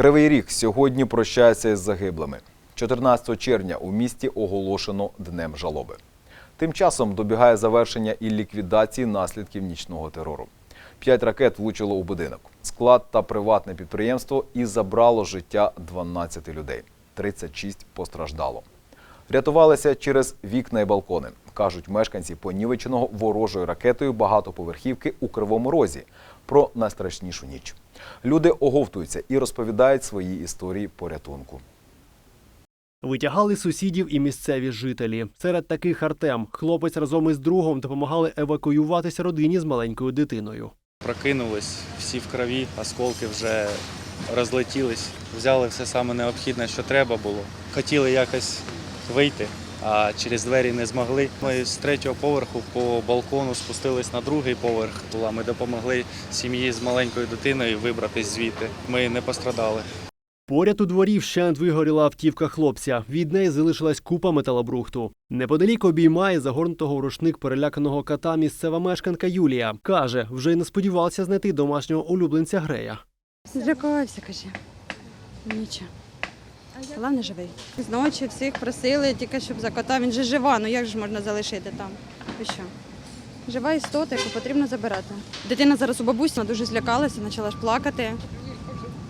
Кривий Ріг сьогодні прощається із загиблими. 14 червня у місті оголошено Днем жалоби. Тим часом добігає завершення і ліквідації наслідків нічного терору. П'ять ракет влучило у будинок, склад та приватне підприємство і забрало життя 12 людей. 36 постраждало. Рятувалися через вікна і балкони, кажуть мешканці понівеченого ворожою ракетою багатоповерхівки у Кривому Розі про найстрашнішу ніч. Люди оговтуються і розповідають свої історії порятунку. Витягали сусідів і місцеві жителі. Серед таких Артем. Хлопець разом із другом допомагали евакуюватися родині з маленькою дитиною. Прокинулись всі в крові, осколки вже розлетілись. Взяли все саме необхідне, що треба було. Хотіли якось вийти, а через двері не змогли. Ми з третього поверху по балкону спустились на другий поверх. Була ми допомогли сім'ї з маленькою дитиною вибратись звідти. Ми не пострадали. Поряд у дворі вщент вигоріла автівка хлопця. Від неї залишилась купа металобрухту. Неподалік обіймає загорнутого у рушник переляканого кота місцева мешканка Юлія. Каже, вже й не сподівався знайти домашнього улюбленця Грея. Злякався, каже. Нічого. Головне живий. Зночі всіх просили, тільки щоб за кота. Він же жива, ну як ж можна залишити там? Ви що? Жива істота, яку потрібно забирати. Дитина зараз у бабусі вона дуже злякалася, почала ж плакати.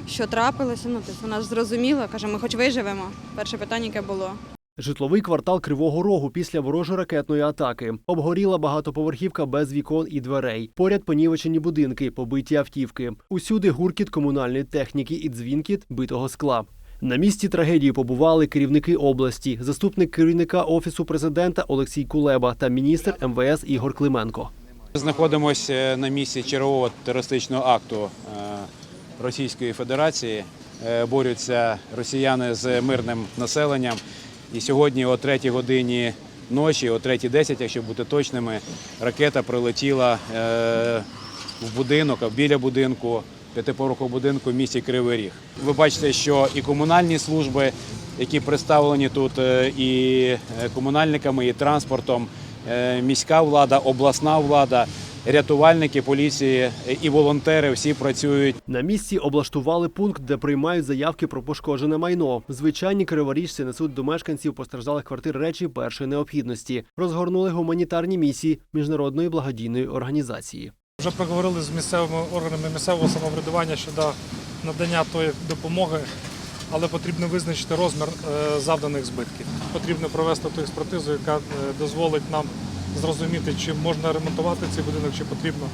Що трапилося? Ну, тобто вона ж зрозуміла, каже, ми хоч виживемо. Перше питання, яке було. Житловий квартал Кривого Рогу після ворожої ракетної атаки. Обгоріла багатоповерхівка без вікон і дверей. Поряд понівечені будинки, побиті автівки. Усюди гуркіт комунальної техніки і дзвінкіт битого скла. На місці трагедії побували керівники області, заступник керівника офісу президента Олексій Кулеба та міністр МВС Ігор Клименко. Знаходимося на місці чергового терористичного акту е, Російської Федерації. Е, Борються росіяни з мирним населенням. І сьогодні о 3 годині ночі, о 3.10, якщо бути точними, ракета прилетіла е, в будинок, біля будинку, п'ятиповерхового будинку в місті Кривий Ріг. Ви бачите, що і комунальні служби, які представлені тут, е, і е, комунальниками, і транспортом, е, міська влада, обласна влада, рятувальники, поліції і волонтери всі працюють На місці облаштували пункт, де приймають заявки про пошкоджене майно. Звичайні криворіжці несуть до мешканців постраждалих квартир речі першої необхідності. Розгорнули гуманітарні місії міжнародної благодійної організації. Вже проговорили з місцевими органами місцевого самоврядування щодо надання тої допомоги, але потрібно визначити розмір е, завданих збитків. Потрібно провести ту експертизу, яка е, дозволить нам зрозуміти, чи можна ремонтувати цей будинок, чи потрібно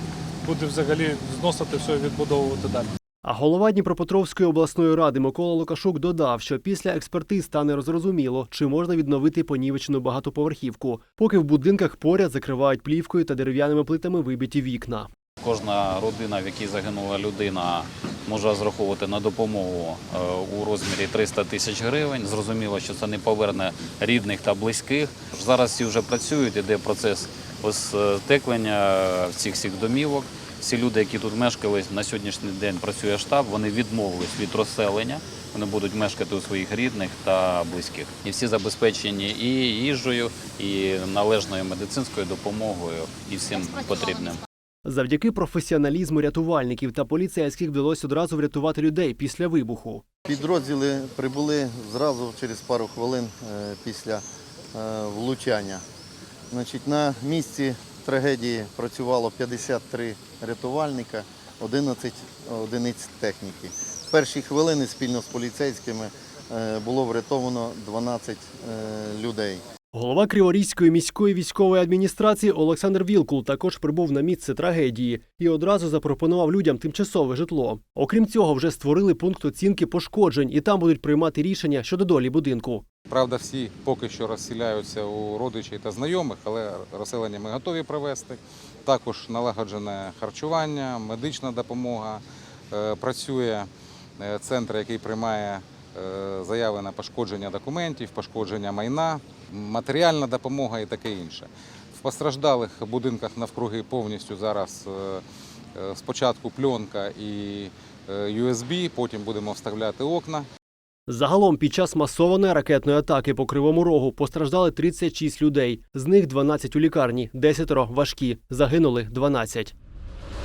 буде взагалі зносити все і відбудовувати далі. А голова Дніпропетровської обласної ради Микола Лукашук додав, що після експертиз стане розрозуміло, чи можна відновити понівечену багатоповерхівку, поки в будинках поряд закривають плівкою та дерев'яними плитами вибиті вікна. Кожна родина, в якій загинула людина, може розраховувати на допомогу е, у розмірі 300 тисяч гривень. Зрозуміло, що це не поверне рідних та близьких. Зараз всі вже працюють, іде процес остеклення цих всіх домівок. Всі люди, які тут мешкали, на сьогоднішній день працює штаб, вони відмовились від розселення. Вони будуть мешкати у своїх рідних та близьких. І всі забезпечені і їжею, і належною медицинською допомогою, і всім потрібним. Завдяки професіоналізму рятувальників та поліцейських вдалося одразу врятувати людей після вибуху. Підрозділи прибули зразу через пару хвилин е, після е, влучання. Значить, на місці трагедії працювало 53 рятувальника, 11 одиниць техніки. В перші хвилини спільно з поліцейськими е, було врятовано 12 е, людей. Голова Криворізької міської військової адміністрації Олександр Вілкул також прибув на місце трагедії і одразу запропонував людям тимчасове житло. Окрім цього, вже створили пункт оцінки пошкоджень, і там будуть приймати рішення щодо долі будинку. Правда, всі поки що розселяються у родичів та знайомих, але розселення ми готові провести. Також налагоджене харчування, медична допомога. Е, Працює е, центр, який приймає заяви на пошкодження документів, пошкодження майна, матеріальна допомога і таке інше. В постраждалих будинках навкруги повністю зараз е, е, спочатку пленка і е, USB, потім будемо вставляти окна. Загалом під час масованої ракетної атаки по Кривому Рогу постраждали 36 людей. З них 12 у лікарні, 10 важкі, загинули 12.